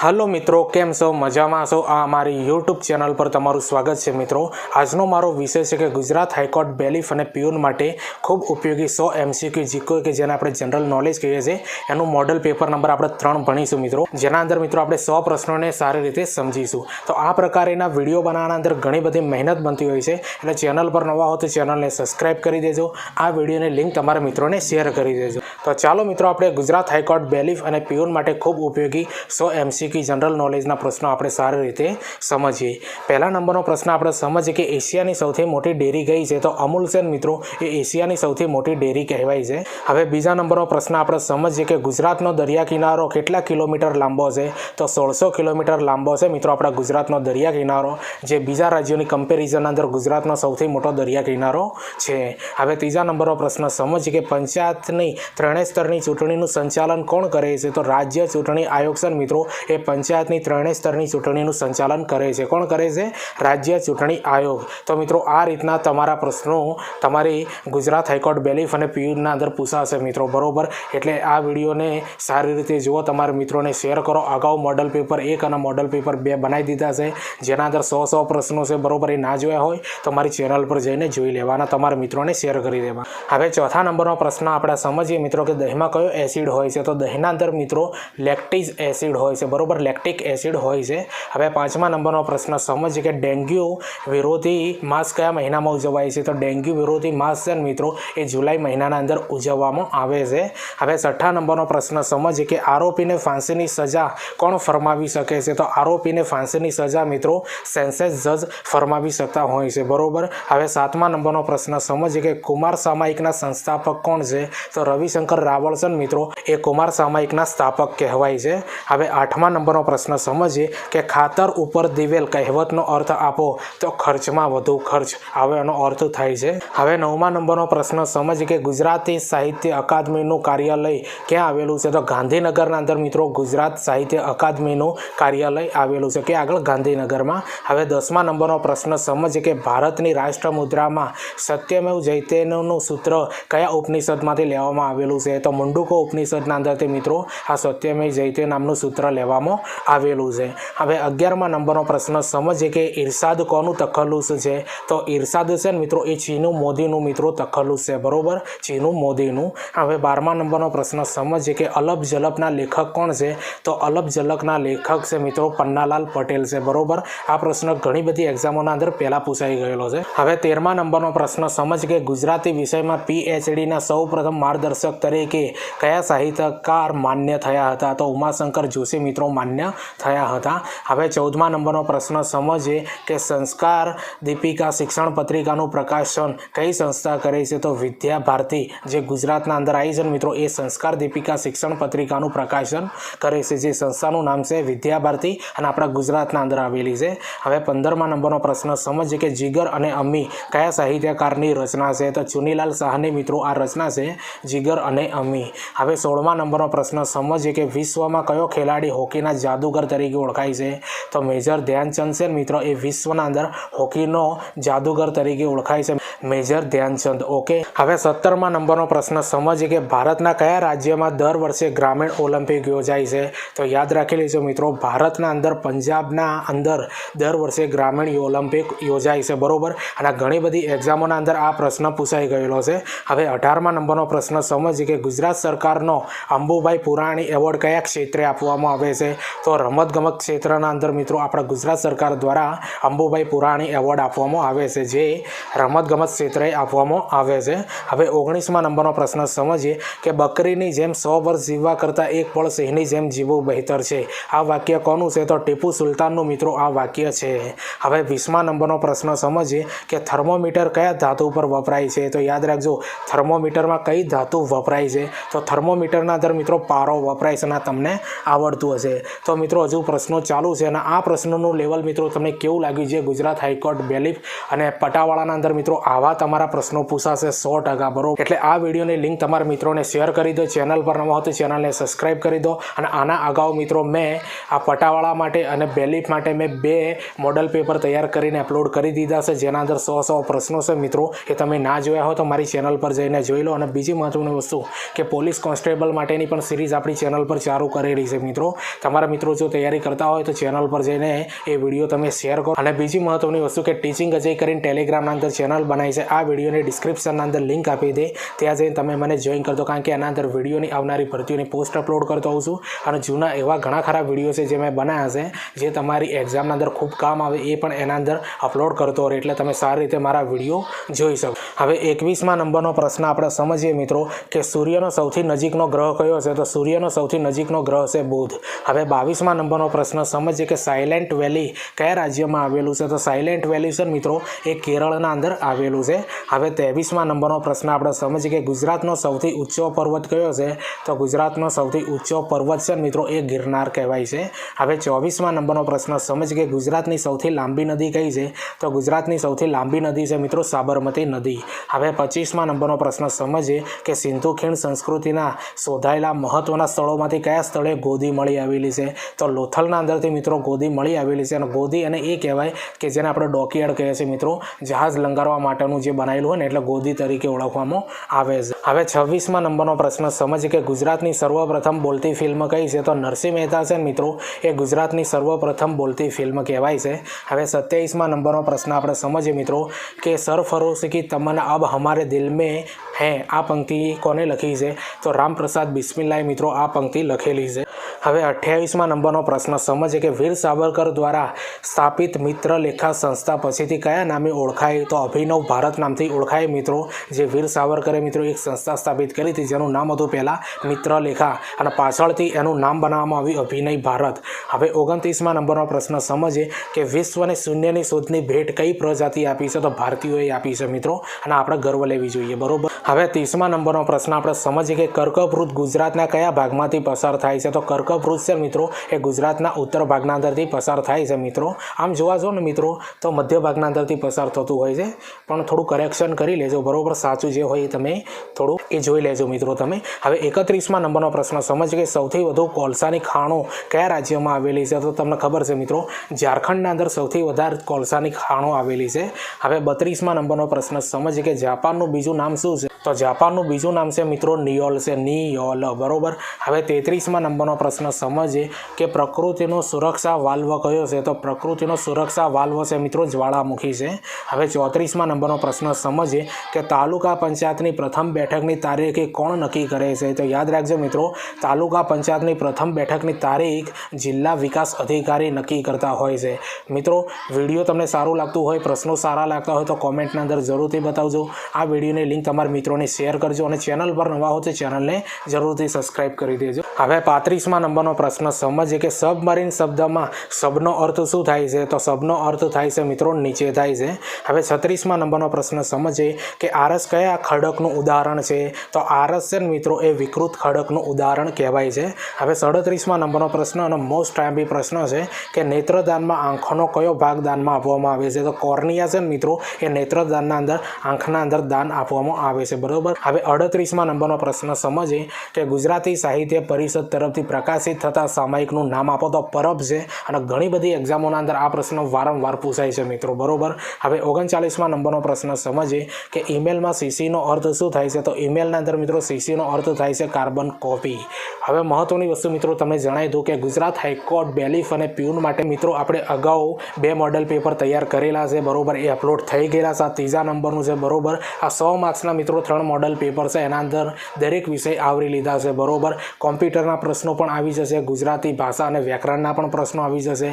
હાલો મિત્રો, કેમ છો? મજામાં છો? આ અમારી યુટ્યુબ ચેનલ પર તમારું સ્વાગત છે મિત્રો. આજનો મારો વિષય છે કે ગુજરાત હાઈકોર્ટ બેલીફ અને પ્યુન માટે ખૂબ ઉપયોગી સો એમસીક્યુ જીકો કે જેને આપણે જનરલ નોલેજ કહીએ છીએ, એનું મોડલ પેપર નંબર આપણે ત્રણ ભણીશું મિત્રો. જેના અંદર મિત્રો આપણે સો પ્રશ્નોને સારી રીતે સમજીશું. તો આ પ્રકારના વીડિયો બનાવવાના અંદર ઘણી બધી મહેનત બનતી હોય છે. એટલે ચેનલ પર નવા હો તો ચેનલને સબસ્ક્રાઇબ કરી દેજો. આ વિડીયોની લિંક તમારા મિત્રોને શેર કરી દેજો. તો ચાલો મિત્રો, આપણે ગુજરાત હાઈકોર્ટ બેલીફ અને પ્યુન માટે ખૂબ ઉપયોગી સો એમસીક્યુ જનરલ નોલેજના પ્રશ્નો આપણે સારી રીતે સમજીએ. પહેલા નંબરનો પ્રશ્ન આપણે સમજીએ કે એશિયાની સૌથી મોટી ડેરી કઈ છે? તો અમૂલ સેન મિત્રો, એ એશિયાની સૌથી મોટી ડેરી કહેવાય છે. હવે બીજા નંબરનો પ્રશ્ન આપણે સમજીએ કે ગુજરાતનો દરિયા કિનારો કેટલા કિલોમીટર લાંબો છે? તો સોળસો કિલોમીટર લાંબો છે મિત્રો આપણા ગુજરાતનો દરિયા કિનારો, જે બીજા રાજ્યોની કમ્પેરિઝન અંદર ગુજરાતનો સૌથી મોટો દરિયા કિનારો છે. હવે ત્રીજા નંબરનો પ્રશ્ન સમજીએ કે પંચાયતની ત્રણેય સ્તરની ચૂંટણીનું સંચાલન કોણ કરે છે? તો રાજ્ય ચૂંટણી આયોગ છે મિત્રો, એ પંચાયતની ત્રણેય સ્તરની ચૂંટણીનું સંચાલન કરે છે. કોણ કરે છે? રાજ્ય ચૂંટણી આયોગ. તો મિત્રો, આ રીતના તમારા પ્રશ્નો તમારી ગુજરાત હાઈકોર્ટ બેલીફ અને પીયુના અંદર પૂછાશે મિત્રો, બરોબર? એટલે આ વિડીયોને સારી રીતે જુઓ, તમારા મિત્રોને શેર કરો. અગાઉ મોડલ પેપર એક અને મોડલ પેપર બે બનાવી દીધા છે. જેના અંદર સો સો પ્રશ્નો છે, બરોબર? એ ના જોયા હોય તો મારી ચેનલ પર જઈને જોઈ લેવાના, તમારા મિત્રોને શેર કરી દેવા હવે ચોથા નંબરનો પ્રશ્ન આપણે સમજીએ મિત્રો કે દહીંમાં કયો એસિડ હોય છે? તો દહીંના અંદર મિત્રો લેક્ટિઝ એસિડ હોય છે, બરોબર? લેક્ટિક એસિડ હોય છે. હવે પાંચમા નંબરનો પ્રશ્ન, સમજ કે ડેન્ગ્યુ વિરોધી માસ કયા મહિનામાં ઉજવાય છે? તો ડેન્ગ્યુ વિરોધી માસ છે મિત્રો, એ જુલાઈ મહિનાના અંદર ઉજવવામાં આવે છે. હવે છઠ્ઠા નંબરનો પ્રશ્ન, સમજ કે આરોપીને ફાંસીની સજા કોણ ફરમાવી શકે છે? તો આરોપીને ફાંસીની સજા મિત્રો સેન્સેસ જજ ફરમાવી શકતા હોય છે. બરાબર? હવે સાતમા નંબરનો પ્રશ્ન, સમજ કે કુમાર સામાયિકના સંસ્થાપક કોણ છે? તો રવિશંકર રાવળ છે મિત્રો, એ કુમાર સામાયિકના સ્થાપક કહેવાય છે. હવે આઠમા નંબરનો પ્રશ્ન સમજીએ કે ખાતર ઉપર દિવેલ કહેવતનો અર્થ આપો તો ખર્ચમાં વધુ ખર્ચ. હવે એનો અર્થ થાય છે. હવે નવમા નંબરનો પ્રશ્ન સમજીએ કે ગુજરાતી સાહિત્ય અકાદમીનું કાર્યાલય ક્યાં આવેલું છે? તો ગાંધીનગરના અંદર મિત્રો ગુજરાત સાહિત્ય અકાદમીનું કાર્યાલય આવેલું છે. કે આગળ ગાંધીનગરમાં? હવે દસમા નંબરનો પ્રશ્ન સમજીએ કે ભારતની રાષ્ટ્ર મુદ્રામાં સત્યમેવ જૈતેનનું સૂત્ર કયા ઉપનિષદમાંથી લેવામાં આવેલું છે? તો મુંડુકો ઉપનિષદના અંદરથી મિત્રો આ સત્યમેવ જૈતે નામનું સૂત્ર લેવામાં આવેલું છે. હવે અગિયારમા નંબરનો પ્રશ્ન, સમજીએ કે ઇરશાદ કોનું તખલ્લુસ છે? તો ઇરશાદ છે ને મિત્રો, એ ચીનું મોદીનું મિત્રો તખલ્લુસ છે, બરોબર? ચીનું મોદીનું. હવે બારમા નંબરનો પ્રશ્ન, સમજીએ કે અલબ જલપના લેખક કોણ છે? તો અલબ જલકના લેખક છે મિત્રો, પન્નાલાલ પટેલ છે, બરોબર? આ પ્રશ્ન ઘણી બધી એક્ઝામોના અંદર પહેલાં પૂછાઈ ગયેલો છે. હવે તેરમા નંબરનો પ્રશ્ન સમજ કે ગુજરાતી વિષયમાં પીએચડીના સૌ પ્રથમ માર્ગદર્શક તરીકે કયા સાહિત્યકાર માન્ય થયા હતા? તો ઉમાશંકર જોશી મિત્રો માન્ય થયા હતા. હવે ચૌદમા નંબરનો પ્રશ્ન સમજીએ કે સંસ્કાર દીપિકા શિક્ષણ પત્રિકાનું પ્રકાશન કઈ સંસ્થા કરે છે? તો વિદ્યા ભારતી, જે ગુજરાતના અંદર આવી છે મિત્રો, એ સંસ્કાર દીપિકા શિક્ષણ પત્રિકાનું પ્રકાશન કરે છે. જે સંસ્થાનું નામ છે વિદ્યા ભારતી અને આપણા ગુજરાતના અંદર આવેલી છે. હવે પંદરમા નંબરનો પ્રશ્ન સમજીએ કે જીગર અને અમ્મી કયા સાહિત્યકારની રચના છે? તો ચુનીલાલ શાહની મિત્રો આ રચના છે જીગર અને અમ્મી. હવે સોળમા નંબરનો પ્રશ્ન સમજીએ કે વિશ્વમાં કયો ખેલાડી હોકીના જાદુગર તરીકે ઓળખાય છે. તો મેજર ધ્યાનચંદ છે મિત્રો, એ વિશ્વના અંદર હોકીનો જાદુગર તરીકે ઓળખાય છે. Major Dhyanchand, okay. હવે સત્તરમા નંબરનો પ્રશ્ન, સમજીએ કે ભારતના કયા રાજ્યમાં દર વર્ષે ગ્રામીણ ઓલિમ્પિક યોજાય છે? તો યાદ રાખી લેજો મિત્રો, ભારતના અંદર, પંજાબના અંદર દર વર્ષે ગ્રામીણ ઓલિમ્પિક યોજાય છે, બરોબર? અને ઘણી બધી એક્ઝામોના અંદર આ પ્રશ્ન પૂછાઈ ગયેલો છે. હવે અઢારમા નંબરનો પ્રશ્ન, સમજીએ કે ગુજરાત સરકારનો અંબુભાઈ પુરાણી એવોર્ડ કયા ક્ષેત્રે આપવામાં આવે છે? તો રમતગમત ક્ષેત્રના અંદર મિત્રો આપણા ગુજરાત સરકાર દ્વારા અંબુભાઈ પુરાણી એવોર્ડ આપવામાં આવે છે, જે રમતગમત ક્ષેત્રે આપવામાં આવે છે. હવે ઓગણીસમાં નંબરનો પ્રશ્ન સમજીએ કે બકરીની જેમ સો વર્ષ જીવવા કરતાં એક પળ સિંહની જેમ જીવવું બહેતર છે. આ વાક્ય કોનું છે? તો ટીપુ સુલતાનનું મિત્રો આ વાક્ય છે. હવે વીસમા નંબરનો પ્રશ્ન સમજીએ કે થર્મોમીટર કયા ધાતુ પર વપરાય છે? તો યાદ રાખજો, થર્મોમીટરમાં કઈ ધાતુ વપરાય છે? તો થર્મોમીટરના અંદર મિત્રો પારો વપરાય છે તમને આવડતું હશે. તો મિત્રો, હજુ પ્રશ્નો ચાલુ છે અને આ પ્રશ્નોનું લેવલ મિત્રો તમને કેવું લાગ્યું છે? ગુજરાત હાઈકોર્ટ બેલીફ અને પટાવાળાના અંદર મિત્રો આવા તમારા પ્રશ્નો પૂછાશે સો ટકા, બરોબર? એટલે આ વિડીયોની લિંક તમારા મિત્રોને શેર કરી દો, ચેનલ પર નવા હો તો ચેનલને સબસ્ક્રાઈબ કરી દો અને આના અગાઉ મિત્રો મેં આ પટાવાળા માટે અને બેલીફ માટે મેં બે મોડલ પેપર તૈયાર કરીને અપલોડ કરી દીધા છે, જેના અંદર સો સો પ્રશ્નો છે મિત્રો. એ તમે ના જોયા હો તો મારી ચેનલ પર જઈને જોઈ લો. અને બીજી મહત્વની વસ્તુ કે પોલીસ કોન્સ્ટેબલ માટેની પણ સિરીઝ આપણી ચેનલ પર ચાલુ કરેલી છે મિત્રો. તમારા મિત્રો જો તૈયારી કરતા હોય તો ચેનલ પર જઈને એ વીડિયો તમે શેર કરો. અને બીજી મહત્વની વસ્તુ કે ટીચિંગ અજય કરીને ટેલિગ્રામના અંદર ચેનલ બનાવી છે. આ વિડીયોની ડિસ્ક્રિપ્શનના અંદર લિંક આપી દે. ત્યાં જઈને તમે મને જોઈન કરતો કારણ કે એના અંદર વિડીયોની આવનારી ભરતીઓની પોસ્ટ અપલોડ કરતો હોઉં છું. અને જૂના એવા ઘણા ખરા વીડિયો છે જે મેં બનાવ્યા છે, જે તમારી એક્ઝામના અંદર ખૂબ કામ આવે એ પણ એના અંદર અપલોડ કરતો રહે. એટલે તમે સારી રીતે મારા વીડિયો જોઈ શકો. હવે એકવીસમાં નંબરનો પ્રશ્ન આપણે સમજીએ મિત્રો, કે સૂર્યનો સૌથી નજીકનો ગ્રહ કયો છે? તો સૂર્યનો સૌથી નજીકનો ગ્રહ છે બુધ. હવે બાવીસમાં નંબરનો પ્રશ્ન, સમજીએ કે સાયલેન્ટ વેલી કયા રાજ્યમાં આવેલું છે? તો સાયલેન્ટ વેલી છે મિત્રો, એ કેરળના અંદર આવેલું છે. હવે ત્રેવીસમાં નંબરનો પ્રશ્ન આપણે સમજીએ કે ગુજરાતનો સૌથી ઊંચો પર્વત કયો છે? તો ગુજરાતનો સૌથી ઊંચો પર્વત છે મિત્રો, એ ગિરનાર કહેવાય છે. હવે ચોવીસમાં નંબરનો પ્રશ્ન સમજ કે ગુજરાતની સૌથી લાંબી નદી કઈ છે? તો ગુજરાતની સૌથી લાંબી નદી છે મિત્રો, સાબરમતી નદી. હવે પચીસમાં નંબરનો પ્રશ્ન, સમજીએ કે સિંધુ ખીણ સંસ્કૃતિના શોધાયેલા મહત્ત્વના સ્થળોમાંથી કયા સ્થળે ગોદી મળી આવેલી છે. તો લોથલના અંદરથી મિત્રો ગોદી મળી આવેલી છે અને ગોદી અને એ કહેવાય કે જેને આપણે ડોકિયાર્ડ કહીએ છીએ મિત્રો, જહાજ લંગારવા માટેનું જે બનાવેલું હોય ને એટલે ગોદી તરીકે ઓળખવામાં આવે છે. હવે છવ્વીસમાં નંબરનો પ્રશ્ન સમજીએ કે ગુજરાતની સર્વપ્રથમ બોલતી ફિલ્મ કઈ છે? તો નરસિંહ મહેતા છે મિત્રો, એ ગુજરાતની સર્વપ્રથમ બોલતી ફિલ્મ કહેવાય છે. હવે સત્યાવીસમાં નંબરનો પ્રશ્ન આપણે સમજીએ મિત્રો, કે સરફરોશ કી તમન્ના અબ હમારે દિલ મેં હે, આ પંક્તિ કોને લખી છે? તો રામપ્રસાદ બિસ્મિલ્લાએ મિત્રો આ પંક્તિ લખેલી છે. હવે અઠ્યાવીસમાં નંબરનો પ્રશ્ન. સમજે કે વીર સાવરકર દ્વારા સ્થાપિત મિત્ર લેખા સંસ્થા પછીથી કયા નામે ઓળખાય? તો અભિનવ ભારત નામથી ઓળખાય મિત્રો. જે વીર સાવરકરે મિત્રો એક સંસ્થા સ્થાપિત કરી હતી, જેનું નામ હતું પહેલાં મિત્ર લેખા. અને પાછળથી એનું નામ બનાવવામાં આવ્યું અભિનય ભારત. હવે ઓગણત્રીસમાં નંબરનો પ્રશ્ન. સમજે કે વિશ્વને શૂન્યની શોધની ભેટ કઈ પ્રજાતિ આપી છે? તો ભારતીયોએ આપી છે મિત્રો. અને આપણે ગર્વ લેવી જોઈએ. બરોબર? હવે ત્રીસમા નંબરનો પ્રશ્ન. આપણે સમજીએ કે કર્કવૃત ગુજરાતના કયા ભાગમાંથી પસાર થાય છે? તો કર્કવૃત છે મિત્રો. એ ગુજરાતના ઉત્તર ભાગના અંદરથી પસાર થાય છે મિત્રો. આમ જોવા જો ને મિત્રો, તો મધ્ય ભાગના અંદરથી પસાર થતું હોય છે. પણ થોડું કરેક્શન કરી લેજો. બરાબર? સાચું જે હોય એ તમે થોડું એ જોઈ લેજો મિત્રો તમે. હવે એકત્રીસમાં નંબરનો પ્રશ્ન. સમજ કે સૌથી વધુ કોલસાની ખાણો કયા રાજ્યમાં આવેલી છે? તો તમને ખબર છે મિત્રો, ઝારખંડના અંદર સૌથી વધારે કોલસાની ખાણો આવેલી છે. હવે બત્રીસમાં નંબરનો પ્રશ્ન. સમજ કે જાપાનનું બીજું નામ શું છે? તો જાપાનનું બીજું નામ છે મિત્રો નિયોલ છે, નિયોલ, બરોબર? હવે તેત્રીસમાં નંબરનો પ્રશ્ન સમજીએ કે પ્રકૃતિનો સુરક્ષા વાલ્વ કયો છે? તો પ્રકૃતિનો સુરક્ષા વાલ્વ છે મિત્રો જ્વાળામુખી છે. હવે ચોત્રીસમાં નંબરનો પ્રશ્ન સમજીએ કે તાલુકા પંચાયતની પ્રથમ બેઠકની તારીખ કોણ નક્કી કરે છે? તો યાદ રાખજો મિત્રો, તાલુકા પંચાયતની પ્રથમ બેઠકની તારીખ જિલ્લા વિકાસ અધિકારી નક્કી કરતા હોય છે. મિત્રો, વીડિયો તમને સારું લાગતું હોય, પ્રશ્નો સારા લાગતા હોય તો કોમેન્ટના અંદર જરૂરથી બતાવજો. આ વિડીયોની લિંક તમારા મિત્રોને શેર કરજો અને ચેનલ પર નવા હો તો ચેનલને જરૂરથી સબસ્ક્રાઇબ કરી દેજો. હવે પાંત્રીસમાં નંબરનો પ્રશ્ન, સમજીએ કે સબમરીન શબ્દમાં સબનો અર્થ શું થાય છે? તો સબનો અર્થ થાય છે મિત્રો, નીચે થાય છે. હવે છત્રીસમાં નંબરનો પ્રશ્ન, સમજીએ કે આરસ કયા ખડકનું ઉદાહરણ છે? તો આરસ છે મિત્રો, એ વિકૃત ખડકનું ઉદાહરણ કહેવાય છે. હવે સડત્રીસમાં નંબરનો પ્રશ્ન અને મોસ્ટ ટાઈમ્બી પ્રશ્ન છે કે નેત્રદાનમાં આંખોનો કયો ભાગ દાનમાં આપવામાં આવે છે? તો કોર્નિયા છે મિત્રો, એ નેત્રદાનના અંદર, આંખના અંદર દાન આપવામાં આવે છે. બરોબર? હવે અડત્રીસમાં નંબરનો પ્રશ્ન સમજીએ કે ગુજરાતી સાહિત્ય પરિષદ તરફથી પ્રકાશિત થતા સામાયિકનું નામ આપો તો પરબ છે અને ઘણી બધી એક્ઝામોના અંદર આ પ્રશ્ન વારંવાર પૂછાય છે મિત્રો, બરોબર? હવે ઓગણચાલીસમાં નંબરનો પ્રશ્ન સમજીએ કે ઈમેલમાં સીસીનો અર્થ શું થાય છે? તો ઈમેલના અંદર મિત્રો સીસીનો અર્થ થાય છે કાર્બન કોપી. હવે મહત્વની વસ્તુ મિત્રો તમને જણાવી દઉં કે ગુજરાત હાઈકોર્ટ બેલીફ અને પ્યુન માટે મિત્રો આપણે અગાઉ બે મોડલ પેપર તૈયાર કરેલા છે, બરોબર? એ અપલોડ થઈ ગયેલા છે. ત્રીજા નંબરનું છે, બરોબર? આ સો માર્ક્સના મિત્રો ત્રણ મોડલ પેપર છે, એના અંદર દરેક વિષય આવરી લીધા છે. બરોબર? કોમ્પ્યુટરના પ્રશ્નો પણ આવી જશે, ગુજરાતી ભાષા અને વ્યાકરણના પણ પ્રશ્નો આવી જશે,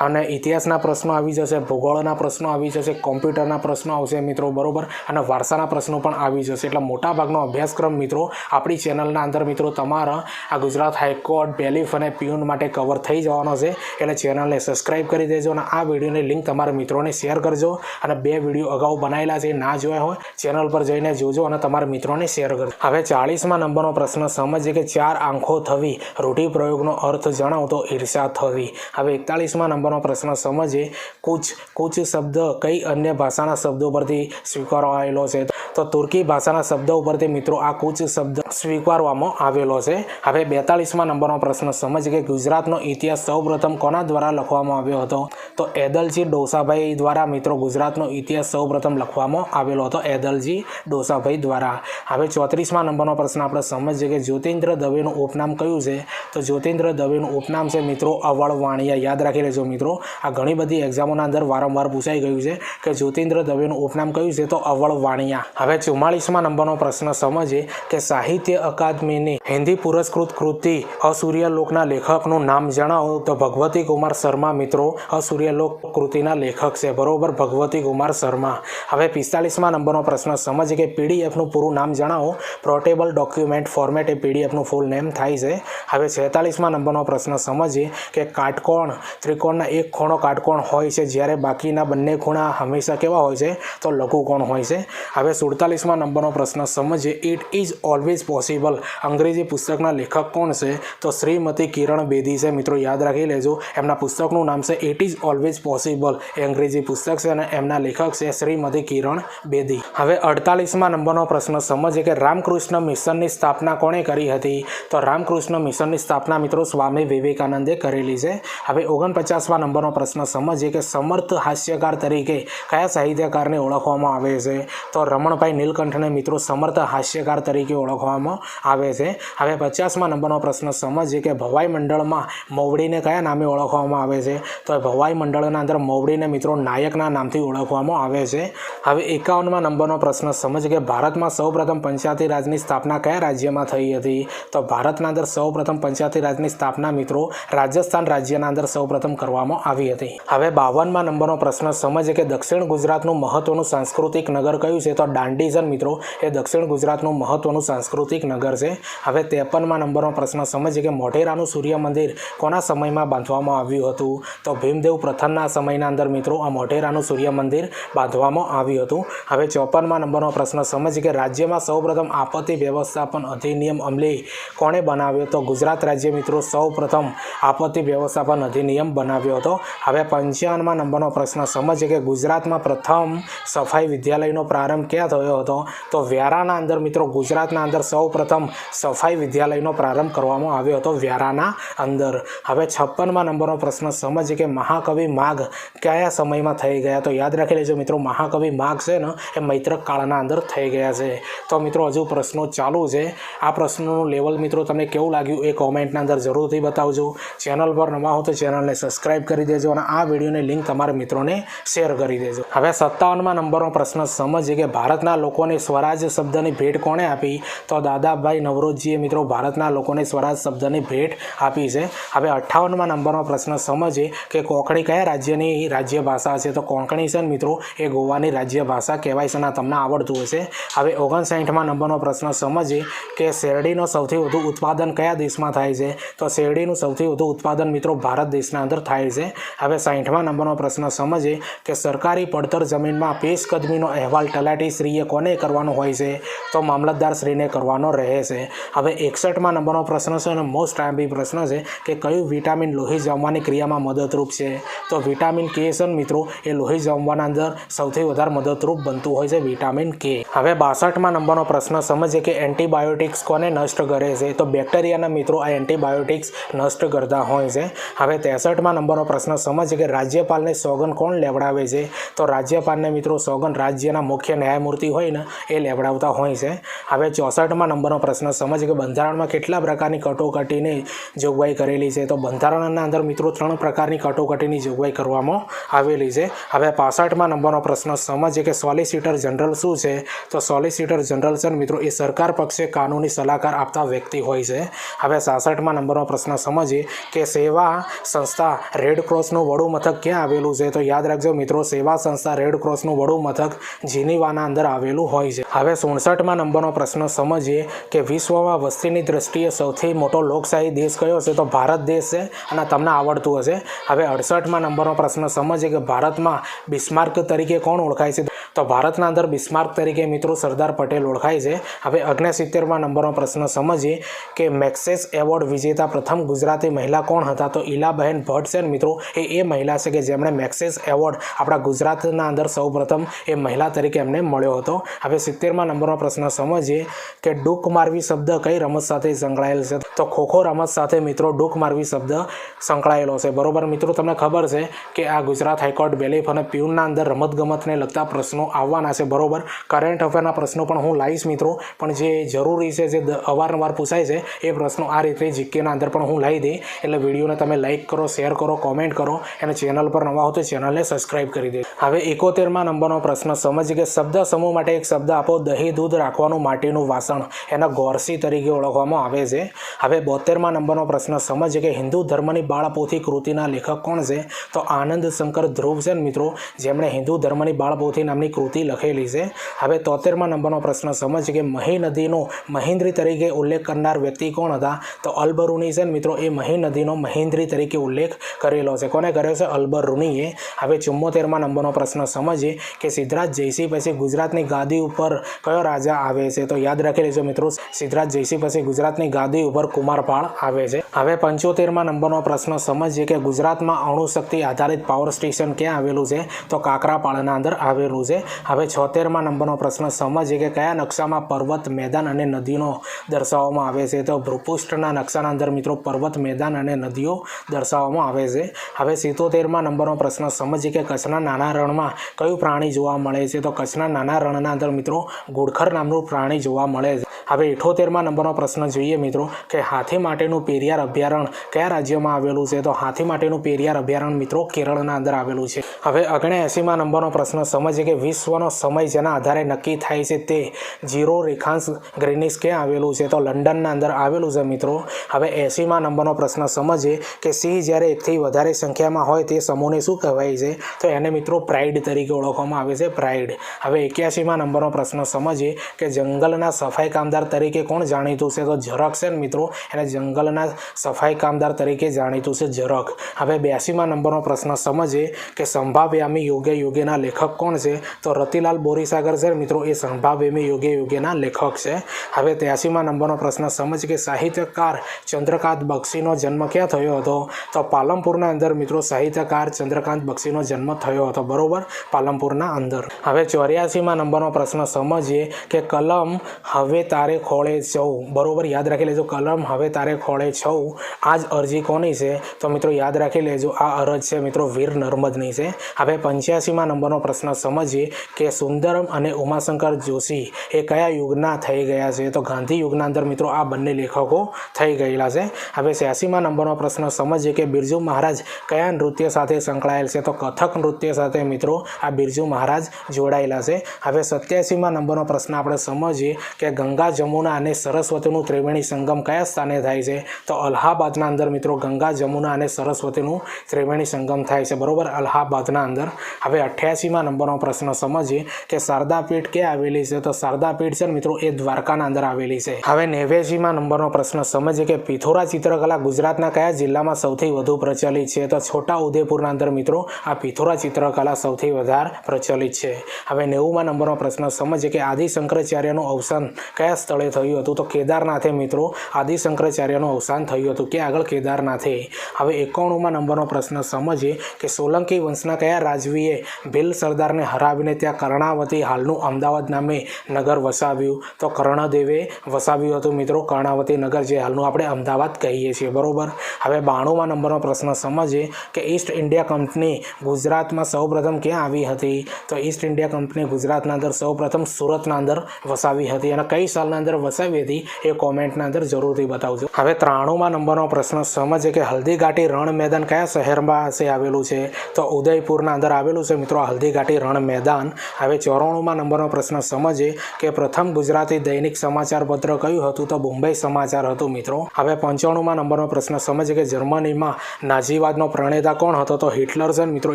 અને ઇતિહાસના પ્રશ્નો આવી જશે, ભૂગોળના પ્રશ્નો આવી જશે, કોમ્પ્યુટરના પ્રશ્નો આવશે મિત્રો, બરોબર? અને વારસાના પ્રશ્નો પણ આવી જશે. એટલે મોટાભાગનો અભ્યાસક્રમ મિત્રો, આપણી ચેનલના અંદર મિત્રો, તમારા આ ગુજરાત હાઈકોર્ટ, બેલીફ અને પ્યુન માટે કવર થઈ જવાનો છે. એટલે ચેનલને સબસ્ક્રાઈબ કરી દેજો અને આ વિડીયોની લિંક તમારા મિત્રોને શેર કરજો. અને બે વીડિયો અગાઉ બનાવેલા છે ના જોયા હોય, ચેનલ પર જઈને જોજો અને તમારા મિત્રોને શેર કરજો હવે ચાળીસમાં નંબરનો પ્રશ્ન સમજીએ કે ચાર આંખો થવી. રૂઢિપ્રયોગનો અર્થ જણાવો તો ઈર્ષા થવી. હવે એકતાળીસમાં નંબરનો પ્રશ્ન સમજીએ કુચ કુચ શબ્દ કઈ અન્ય ભાષાના શબ્દો પરથી સ્વીકારાયેલો છે? તો તુર્કી ભાષાના શબ્દો ઉપરથી મિત્રો આ કુચ શબ્દ સ્વીકારવામાં આવેલો છે. હવે બેતાળીસમાં નંબરનો પ્રશ્ન, સમજ કે ગુજરાતનો ઇતિહાસ સૌપ્રથમ કોના દ્વારા લખવામાં આવ્યો હતો? તો એદલજી ડોસાભાઈ દ્વારા મિત્રો ગુજરાતનો ઇતિહાસ સૌપ્રથમ લખવામાં આવેલો હતો. એદલજી ડોસાભાઈ દ્વારા. હવે ચોત્રીસમાં નંબરનો પ્રશ્ન આપણે સમજીએ કે જ્યોતિન્દ્ર દવેનું ઉપનામ કયું છે? તો જ્યોતિન્દ્ર દવેનું ઉપનામ છે મિત્રો અવળ વાણિયા યાદ રાખી લેજો મિત્રો, આ ઘણી બધી એક્ઝામોના અંદર વારંવાર પૂછાઈ ગયું છે કે જ્યોતિન્દ્ર દવેનું ઉપનામ કયું છે તો અવળ વાણિયા હવે ચુમ્માળીસમાં નંબરનો પ્રશ્ન સમજીએ કે સાહિત્ય અકાદમીની હિન્દી પુરસ્કૃત કૃતિ અસૂર્યલોકના લેખકનું નામ જણાવો. તો ભગવતી કુમાર શર્મા મિત્રો, અસૂર્યલોક કૃતિના લેખક છે. બરોબર, ભગવતી કુમાર શર્મા. હવે પિસ્તાલીસમાં નંબરનો પ્રશ્ન સમજીએ કે પીડીએફનું પૂરું નામ જણાવો. પોર્ટેબલ ડોક્યુમેન્ટ ફોર્મેટ એ પીડીએફનું ફૂલ નેમ થાય છે. હવે છેતાલીસમાં નંબરનો પ્રશ્ન સમજીએ કે કાટકોણ, ત્રિકોણના એક ખૂણો કાટકોણ હોય છે જ્યારે બાકીના બંને ખૂણા હંમેશા કેવા હોય છે? તો લઘુકોણ હોય છે. હવે સુડતાલીસમાં નંબરનો પ્રશ્ન સમજીએ. ઇટ ઇઝ ઓલવેઝ પોસિબલ અંગ્રેજી પુસ્તકના લેખક કોણ છે? તો શ્રીમતી કિરણ બેદી છે. મિત્રો, યાદ રાખી લેજો. એમના પુસ્તકનું નામ છે ઇટ ઇઝ ઓલવેઝ પોસિબલ એ અંગ્રેજી પુસ્તક છે અને એમના લેખક છે શ્રીમતી કિરણ બેદી. હવે અડતાલીસમાં નંબરનો પ્રશ્ન સમજીએ કે રામકૃષ્ણ મિશનની સ્થાપના કોણે કરી હતી? તો રામકૃષ્ણ મિશનની સ્થાપના મિત્રો સ્વામી વિવેકાનંદે કરેલી છે. હવે ઓગણપચાસમાં નંબરનો પ્રશ્ન સમજીએ કે સમર્થ હાસ્યકાર તરીકે કયા સાહિત્યકારને ઓળખવામાં આવે છે? તો રમણભાઈ નીલકંઠને મિત્રો સમર્થ હાસ્યકાર તરીકે ઓળખવામાં આવે છે. હવે પચાસમાં નંબરનો પ્રશ્ન સમજીએ કે ભવાઈ મંડળમાં મોવડીને કયા નામે ઓળખવામાં આવે છે? તો ભવાઈ મંડળના અંદર મોવડીને મિત્રો નાયકના નામથી ઓળખવામાં આવે છે. હવે એકાવનમાં નંબરનો પ્રશ્ન સમજ કે ભારતમાં સૌપ્રથમ પંચાયતી રાજની સ્થાપના કયા રાજ્યમાં થઈ હતી? તો ભારતના અંદર સૌપ્રથમ પંચાયતી રાજની સ્થાપના મિત્રો રાજસ્થાન રાજ્યના અંદર સૌપ્રથમ કરવામાં આવી હતી. હવે બાવનમાં નંબરનો પ્રશ્ન, સમજ કે દક્ષિણ ગુજરાતનું મહત્વનું સાંસ્કૃતિક નગર કયું છે? તો દાંડીઝન મિત્રો, એ દક્ષિણ ગુજરાતનું મહત્વનું સાંસ્કૃતિક નગર છે. હવે ત્રેપનમાં નંબરનો પ્રશ્ન, સમજે કે મોઢેરાનું સૂર્ય મંદિર કોના સમયમાં બાંધવામાં આવ્યું હતું? તો ભીમદેવ પ્રથમના સમયના અંદર મિત્રો, આ મોઢેરાનું સૂર્ય મંદિર બાંધવામાં આવ્યું હતું. હવે ચોપનમાં નંબરનો પ્રશ્ન સમજીએ કે રાજ્યમાં સૌપ્રથમ આપત્તિ વ્યવસ્થાપન અધિનિયમ અમલી કોણે બનાવ્યો તો ગુજરાત રાજ્ય મિત્રો સૌપ્રથમ આપત્તિ વ્યવસ્થાપન અધિનિયમ બનાવ્યો હતો. હવે પંચાવનમાં નંબરનો પ્રશ્ન. સમજે કે ગુજરાતમાં પ્રથમ સફાઈ વિદ્યાલયનો પ્રારંભ ક્યાં થયો હતો? તો વ્યારાના અંદર મિત્રો ગુજરાતના અંદર સૌપ્રથમ સફાઈ વિદ્યાલયનો પ્રારંભ કરવામાં આવ્યો હતો વ્યારાના અંદર. હવે છપ્પનમાં નંબરનો પ્રશ્ન. સમજે કે મહાકવિ માઘ કયા સમયમાં થઈ ગયા? તો યાદ રાખી લેજો મિત્રો, મહાકવિ માઘ છે ને, એ મૈત્રક કાળના અંદર થઈ ગયા. છે. તો મિત્રો, હજુ પ્રશ્નો ચાલુ છે. આ પ્રશ્નોનું લેવલ મિત્રો તમને કેવું લાગ્યું એ કોમેન્ટના અંદર જરૂરથી બતાવજો. ચેનલ પર નવા હો તો ચેનલને સબસ્ક્રાઇબ કરી દેજો અને આ વિડીયોની લિંક તમારા મિત્રોને શેર કરી દેજો. હવે સત્તાવનમાં નંબરનો પ્રશ્ન સમજીએ કે ભારતના લોકોને સ્વરાજ શબ્દની ભેટ કોણે આપી? તો દાદાભાઈ નવરોજીએ મિત્રો ભારતના લોકોને સ્વરાજ શબ્દની ભેટ આપી છે. હવે અઠ્ઠાવનમાં નંબરનો પ્રશ્ન સમજીએ કે કોંકણી કયા રાજ્યની રાજ્ય ભાષા છે? તો કોંકણી છે મિત્રો, એ ગોવાની રાજ્ય ભાષા કહેવાય છે તમને આવડતું હશે. હવે ઓગણસાઠમાં નંબરનો પ્રશ્ન સમજીએ કે શેરડીનો સૌથી વધુ ઉત્પાદન કયા દેશમાં થાય છે? તો શેરડીનું સૌથી વધુ ઉત્પાદન મિત્રો ભારત દેશના અંદર થાય છે. હવે સાઠમાં નંબરનો પ્રશ્ન સમજીએ કે સરકારી પડતર જમીનમાં પેશકદમીનો અહેવાલ તલાટીશ્રીએ કોને કરવાનો હોય છે? તો મામલતદારશ્રીને કરવાનો રહે છે. હવે એકસઠમાં નંબરનો પ્રશ્ન છે અને મોસ્ટ આંબી પ્રશ્ન છે કે કયું વિટામિન લોહી જમવાની ક્રિયામાં મદદરૂપ છે? તો વિટામિન કે છે મિત્રો, એ લોહી જમવાના અંદર સૌથી વધારે મદદરૂપ બનતું હોય છે વિટામિન કે. હવે બાસઠમાં નંબરનો પ્રશ્ન સમજીએ કે એન્ટીબાયોટિક્સ કોને નષ્ટ કરે છે? તો બેક્ટેરિયાના મિત્રો આ એન્ટીબાયોટિક્સ નષ્ટ કરતા હોય છે. હવે ત્રેસઠમાં નંબરનો પ્રશ્ન સમજીએ કે રાજ્યપાલને સોગન કોણ લેવડાવે છે? તો રાજ્યપાલને મિત્રો સોગન રાજ્યના મુખ્ય ન્યાયમૂર્તિ હોય ને, એ લેવડાવતા હોય છે. હવે ચોસઠમાં નંબરનો પ્રશ્ન સમજીએ કે બંધારણમાં કેટલા પ્રકારની કટોકટીની જોગવાઈ કરેલી છે? તો બંધારણના અંદર મિત્રો ત્રણ પ્રકારની કટોકટીની જોગવાઈ કરવામાં આવેલી છે. હવે પાસઠમાં નંબરનો પ્રશ્ન સમજીએ કે સોલિસિટર જનરલ શું છે? તો સોલિસિટર જનરલ છે મિત્રો, એ સરકાર પક્ષે કાનૂની સલાહકાર આપતા વ્યક્તિ હોય છે. હવે સાસઠમાં નંબરનો પ્રશ્ન સમજીએ કે સેવા સંસ્થા રેડ ક્રોસનું વડું મથક ક્યાં આવેલું છે? તો યાદ રાખજો મિત્રો, સેવા સંસ્થા રેડ ક્રોસનું વડું મથક જીનીવાના અંદર આવેલું હોય છે. હવે સુડસઠમાં નંબરનો પ્રશ્ન સમજીએ કે વિશ્વમાં વસ્તીની દ્રષ્ટિએ સૌથી મોટો લોકશાહી દેશ કયો છે? તો ભારત દેશ છે અને તમને આવડતું હશે. હવે અડસઠમાં નંબરનો પ્રશ્ન સમજીએ કે ભારતમાં બિસ્માર્ક તરીકે કોણ ઓળખાય છે? તો ભારતના અંદર બિસ્માર્ક તરીકે મિત્રો સરદાર પટેલ ઓળખાય છે. હવે અગ્નેસિત્તેરમાં નંબરનો પ્રશ્ન સમજીએ કે મેક્સેસ એવોર્ડ વિજેતા પ્રથમ ગુજરાતી મહિલા કોણ હતા? તો ઈલાબહેન ભટ્ટ છે મિત્રો, એ એ મહિલા છે કે જેમણે મેક્સેસ એવોર્ડ આપણા ગુજરાતના અંદર સૌપ્રથમ એ મહિલા તરીકે એમને મળ્યો હતો. હવે સિત્તેરમાં નંબરનો પ્રશ્ન સમજીએ કે ડૂક મારવી શબ્દ કઈ રમત સાથે સંકળાયેલ છે? તો ખોખો રમત સાથે મિત્રો ડૂક મારવી શબ્દ સંકળાયેલો છે. બરોબર મિત્રો, તમને ખબર છે કે આ ગુજરાત હાઈકોર્ટ બેલીફ અને પ્યુનના અંદર રમતગમતને લગતા પ્રશ્નો પ્રશ્નો આવવાના છે, બરોબર? કરંટ અફેરના પ્રશ્નો પણ હું લાવીશ મિત્રો. પણ જે જરૂરી છે, જે અવારનવાર પૂછાય છે, એ પ્રશ્નો આ રીતે જીકેના અંદર પણ હું લાવી દઈ એટલે વિડીયોને તમે લાઇક કરો શેર કરો કોમેન્ટ કરો, અને ચેનલ પર નવા હો તો ચેનલને સબસ્ક્રાઇબ કરી દે. હવે એકોતેરમાં નંબરનો પ્રશ્ન, સમજ કે શબ્દ સમૂહ માટે એક શબ્દ આપો, દહીં દૂધ રાખવાનું માટીનું વાસણ. એના ગોરસી તરીકે ઓળખવામાં આવે છે. હવે બોતેરમાં નંબરનો પ્રશ્ન, સમજ કે હિન્દુ ધર્મની બાળપોથી કૃતિના લેખક કોણ છે? તો આનંદ શંકર ધ્રુવ છે મિત્રો, જેમણે હિન્દુ ધર્મની બાળપોથી નામની કૃતિ લખેલી છે. હવે તોતેરમાં નંબરનો પ્રશ્ન, સમજ કે મહી નદીનો મહેન્દ્રી તરીકે ઉલ્લેખ કરનાર વ્યક્તિ કોણ હતા? તો અલબરુની છે મિત્રો, એ મહી નદીનો મહેન્દ્રી તરીકે ઉલ્લેખ કરેલો છે. કોને કર્યો છે? અલબર રૂનીએ. હવે ચુમ્મોતેરમાં નંબરનો પ્રશ્ન સમજીએ કે સિદ્ધરાજ જયસિંહ પછી ગુજરાતની ગાદી ઉપર કયો રાજા આવે છે? તો યાદ રાખી લેજો મિત્રો, સિદ્ધરાજ જયસિંહ પછી ગુજરાતની ગાદી ઉપર કુમારપાળ આવે છે. હવે પંચોતેરમાં નંબરનો પ્રશ્ન, સમજીએ કે ગુજરાતમાં અણુશક્તિ આધારિત પાવર સ્ટેશન ક્યાં આવેલું છે? તો કાકરાપાળના અંદર આવેલું છે. હવે છોતેરમાં નંબરનો પ્રશ્ન સમજીએ કે કયા નકશામાં પર્વત, મેદાન અને નદીનો દર્શાવવામાં આવે છે? તો ભૂપૃષ્ઠના નકશાના અંદર મિત્રો, પર્વત, મેદાન અને નદીઓ દર્શાવવામાં આવે છે. હવે સિત્તોતેરમાં નંબરનો પ્રશ્ન સમજીએ કે કચ્છના નાના રણમાં કયું પ્રાણી જોવા મળે છે? તો કચ્છના નાના રણના અંદર મિત્રો ઘુડખર નામનું પ્રાણી જોવા મળે છે. હવે ઇઠોતેરમાં નંબરનો પ્રશ્ન જોઈએ મિત્રો, કે હાથી માટેનું પેરિયાર અભયારણ્ય કયા રાજ્યમાં આવેલું છે? તો હાથી માટેનું પેરિયાર અભયારણ્ય મિત્રો કેરળના અંદર આવેલું છે. હવે ઓગણએંસીમાં નંબરનો પ્રશ્ન સમજીએ કે વિશ્વનો સમય જેના આધારે નક્કી થાય છે તે જીરો રેખાંશ ગ્રીનિસ ક્યાં આવેલું છે? તો લંડનના અંદર આવેલું છે મિત્રો. હવે એંસીમાં નંબરનો પ્રશ્ન સમજીએ કે સિંહ જ્યારે એકથી વધારે સંખ્યામાં હોય તે સમૂહને શું કહેવાય છે? તો એને મિત્રો પ્રાઇડ તરીકે ઓળખવામાં આવે છે, પ્રાઇડ. હવે એક્યાસીમાં નંબરનો પ્રશ્ન સમજીએ કે જંગલના સફાઈ કામદાર તરીકે કોણ જાણીતું છે? તો ઝરક છે ને મિત્રો, એને જંગલના સફાઈ કામદાર તરીકે જાણીતું છે ઝરક હવે બ્યાસીમાં નંબરનો પ્રશ્ન સમજીએ કે સંભાવ્યામી યોગે યોગેના લેખક કોણ છે? તો રતિલાલ બોરીસાગર છે. મિત્રો, એ સંભાવ્યામી યોગે યોગેના લેખક છે. હવે ત્યાસીમાં નંબરનો પ્રશ્ન, સમજ કે સાહિત્યકાર ચંદ્રકાંત બક્ષીનો જન્મ ક્યાં થયો હતો? તો પાલમપુરના અંદર, મિત્રો, સાહિત્યકાર ચંદ્રકાંત બક્ષીનો જન્મ થયો હતો. બરોબર? પાલમપુરના અંદર. હવે ચોર્યાસીમાં નંબરનો પ્રશ્ન, સમજીએ કે કલમ હવે તારે ખોળે છઉ. બરોબર? યાદ રાખી લેજો, કલમ હવે તારે ખોળે છઉ. આ જ અરજી કોની છે? તો મિત્રો, યાદ રાખી લેજો, આ અરજ છે, મિત્રો, વીર નર્મદની છે. હવે પંચ્યાસીમાં નંબરનો પ્રશ્ન, સમજીએ કે સુંદરમ અને ઉમાશંકર જોશી એ કયા યુગના થઈ ગયા છે? તો ગાંધી યુગના અંદર મિત્રો આ બંને લેખકો થઈ ગયેલા છે. હવે છ્યાસીમાં નંબરનો પ્રશ્ન સમજીએ કે બિરજુ મહારાજ કયા નૃત્ય સાથે સંકળાયેલ છે? તો કથક નૃત્ય સાથે મિત્રો આ બિરજુ મહારાજ જોડાયેલા છે. હવે સત્યાસીમાં નંબરનો પ્રશ્ન આપણે સમજીએ કે ગંગા જમુના અને સરસ્વતીનું ત્રિવેણી સંગમ કયા સ્થાને થાય છે? તો અલ્હાબાદના અંદર મિત્રો ગંગા જમુના અને સરસ્વતીનું ત્રિવેણી સંગમ થાય છે. બરોબર? અલ્હાબાદના અંદર. હવે અઠ્યાસીમાં નંબરનો પ્રશ્ન સમજીએ કે શારદા પીઠ ક્યાં આવેલી છે? તો શારદા પીઠ છે મિત્રો એ દ્વારકાના અંદર આવેલી છે. હવે નેવ્યાસીમાં નંબરનો પ્રશ્ન સમજીએ કે પિથોરા ચિત્રકલા ગુજરાતના કયા જિલ્લામાં સૌથી વધુ પ્રચલિત છે? તો છોટા ઉદેપુરના અંદર મિત્રો આ પિથોરા ચિત્રકલા સૌથી વધારે પ્રચલિત છે. હવે નેવુંમાં નંબરનો પ્રશ્ન સમજીએ કે આદિ શંકરાચાર્યનું અવસાન કયા સ્થળે થયું હતું? તો કેદારનાથે મિત્રો આદિ શંકરાચાર્યનું અવસાન થયું હતું. કે આગળ? કેદારનાથે. હવે એકાણુંમાં નંબરનો પ્રશ્ન સમજીએ કે સોલંકી વંશના કયા રાજવીએ ભીલ સરદારને હરાવીને ત્યાં કર્ણાવતી હાલનું અમદાવાદ નામે નગર વસાવ્યું. તો કર્ણદેવે વસાવ્યું હતું. મિત્રો, કર્ણાવતી નગર જે હાલનું આપણે અમદાવાદ કહીએ છીએ. બરોબર? હવે બાણુંમાં નંબરનો પ્રશ્ન સમજીએ કે ઈસ્ટ ઇન્ડિયા કંપની ગુજરાતમાં સૌપ્રથમ ક્યાં આવી હતી? તો ઈસ્ટ ઇન્ડિયા કંપની ગુજરાતના અંદર સૌપ્રથમ સુરતના અંદર વસાવી હતી અને કઈ સાલના અંદર વસાવી હતી એ કોમેન્ટના અંદર જરૂરથી બતાવજો. હવે ત્રાણુંમાં નંબરનો પ્રશ્ન સમજે કે હલ્દીઘાટી રણ મેદાન કયા શહેરમાં હશે આવેલું છે? તો ઉદયપુરના અંદર આવેલું છે. મિત્રો હલ્દીઘાટી રણ મેદાન હવે ચોરાણુંમાં નંબરનો પ્રશ્ન સમજે કે પ્રથમ ગુજરાતી દૈનિક સમાચાર પત્ર કયું હતું તો બોમ્બે સમાચાર હતું મિત્રો. હવે પંચાણુંમાં નંબરનો પ્રશ્ન સમજે કે જર્મનીમાં નાજીવાદનો પ્રણેતા કોણ હતો તો હિટલર છે મિત્રો,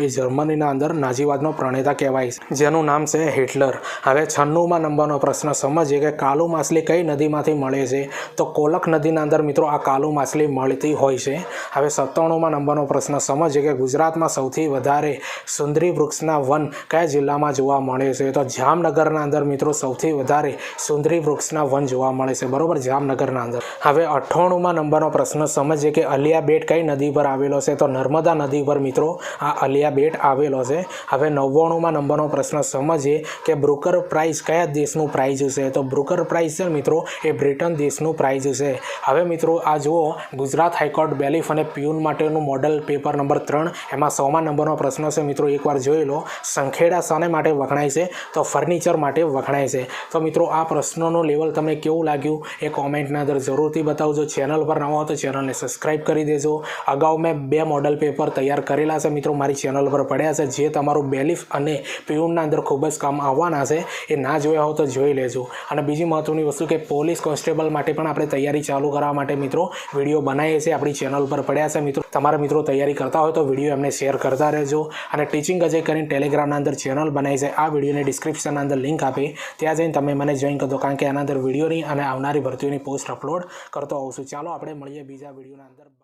એ જર્મનીના અંદર નાજીવાદનો પ્રણેતા કહેવાય છે. જેનું નામ છે હિટલર. હવે છન્નુંમાં નંબરનો પ્રશ્ન સમજીએ કે કાલુ માછલી કઈ નદીમાંથી મળે છે? તો કોલક નદીના અંદર મિત્રો આ કાલુ માછલી મળતી હોય છે. હવે સત્તાણુંમાં નંબરનો પ્રશ્ન સમજીએ કે ગુજરાતમાં સૌથી વધારે સુંદરી વૃક્ષના વન કયા જિલ્લામાં જોવા મળે છે. તો જામનગરના અંદર મિત્રો સૌથી વધારે સુંદરી વૃક્ષના વન જોવા મળે છે. બરોબર, જામનગરના અંદર. હવે અઠ્ઠાણુંમાં નંબરનો પ્રશ્ન, સમજીએ કે અલિયા બેટ કઈ નદી પર આવેલો છે? તો નર્મદા નદી પર મિત્રો આ અલિયા બેટ આવેલો છે. હવે નવ્વાણુંમાં નંબરનો પ્રશ્ન, સમજીએ કે બ્રુકર પ્રાઇઝ કયા દેશનું પ્રાઇઝ છે? તો બ્રુકર પ્રાઇઝ છે મિત્રો, એ બ્રિટન દેશનું પ્રાઇઝ છે. હવે મિત્રો, આ જુઓ, ગુજરાત હાઈકોર્ટ બેલીફ અને પ્યુન માટેનું મોડલ પેપર નંબર ત્રણ. એમાં સોમાં નંબરનો પ્રશ્ન છે. મિત્રો, એકવાર જોઈ લો. સંખેડા શાને માટે વખણાય છે? તો ફર્નિચર માટે વખણાય છે. તો મિત્રો, આ પ્રશ્નોનું લેવલ તમને કેવું લાગ્યું? એ કોમેન્ટના અંદર જરૂરથી બતાવજો. ચેનલ પર નવા હો તો ચેનલને સબસ્ક્રાઇબ કરી દેજો. અગાઉ મેં બે મોડલ પેપર તૈયાર કરેલા છે મિત્રો. મારી ચેનલ પર પડ્યા છે. જે તમારું બેલીફ અને પ્યુનના અંદર ખૂબ જ કામ આવવાના છે, એ ના જોયા હો તો જોઈ લેજો. અને બીજી મહત્વની વસ્તુ કે પોલીસ કોન્સ્ટેબલ માટે પણ આપણે તૈયારી ચાલુ કરવા માટે મિત્રો, વીડિયો બનાવીએ છીએ. આપણી ચેનલ પર પડ્યા છે મિત્રો. તમારા મિત્રો તૈયારી કરતા હોય તો વીડિયો એમને શેર કરતા રહેજો. અને ટીચિંગ અજય કરીને ટેલિગ્રામના અંદર ચેનલ બનાવી છે આ વિડીયોની ડિસ્ક્રિપ્શનના અંદર લિંક આપી. ત્યાં જઈને તમે મને જોઈન કરજો કારણ કે આના અંદર વિડીયોની અને આવનારી ભરતીઓની પોસ્ટ અપલોડ કરતો હોઉં છું. ચાલો, આપણે મળીએ બીજા વિડીયોના અંદર.